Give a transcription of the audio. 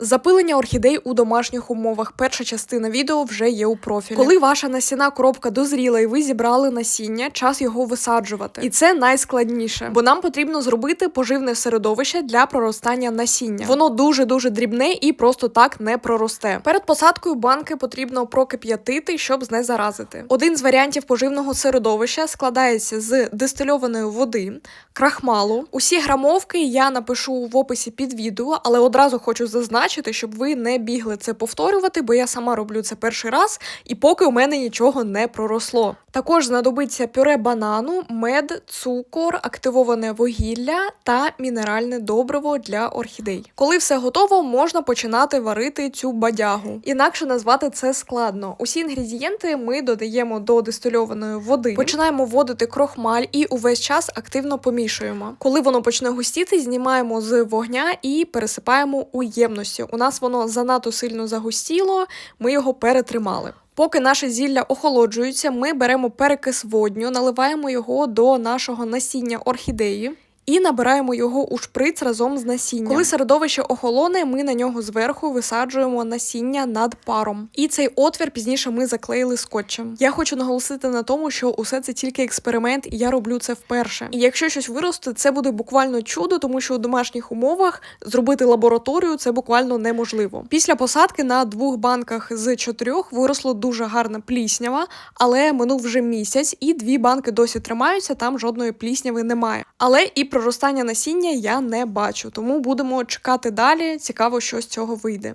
Запилення орхідей у домашніх умовах. Перша частина відео вже є у профілі. Коли ваша насіна коробка дозріла і ви зібрали насіння, час його висаджувати. І це найскладніше, бо нам потрібно зробити поживне середовище для проростання насіння. Воно дуже дуже дрібне і просто так не проросте. Перед посадкою банки потрібно прокип'ятити, щоб знезаразити. Один з варіантів поживного середовища складається з дистильованої води, крахмалу. Усі грамовки я напишу в описі під відео, але одразу хочу зазначити, щоб ви не бігли це повторювати, бо я сама роблю це перший раз, і поки у мене нічого не проросло. Також знадобиться пюре банану, мед, цукор, активоване вугілля та мінеральне добриво для орхідей. Коли все готово, можна починати варити цю бадягу. Інакше назвати це складно. Усі інгредієнти ми додаємо до дистильованої води. Починаємо вводити крохмаль і увесь час активно помішуємо. Коли воно почне густіти, знімаємо з вогня і пересипаємо у ємності. У нас воно занадто сильно загустіло, ми його перетримали. Поки наше зілля охолоджується, ми беремо перекис водню, наливаємо його до нашого насіння орхідеї. І набираємо його у шприц разом з насінням. Коли середовище охолоне, ми на нього зверху висаджуємо насіння над паром. І цей отвір пізніше ми заклеїли скотчем. Я хочу наголосити на тому, що усе це тільки експеримент, і я роблю це вперше. І якщо щось виросте, це буде буквально чудо, тому що у домашніх умовах зробити лабораторію це буквально неможливо. Після посадки на двох банках з чотирьох виросло дуже гарна пліснява, але минув вже місяць, і дві банки досі тримаються. Там жодної плісняви немає. Але і проростання насіння я не бачу, тому будемо чекати далі. Цікаво, що з цього вийде.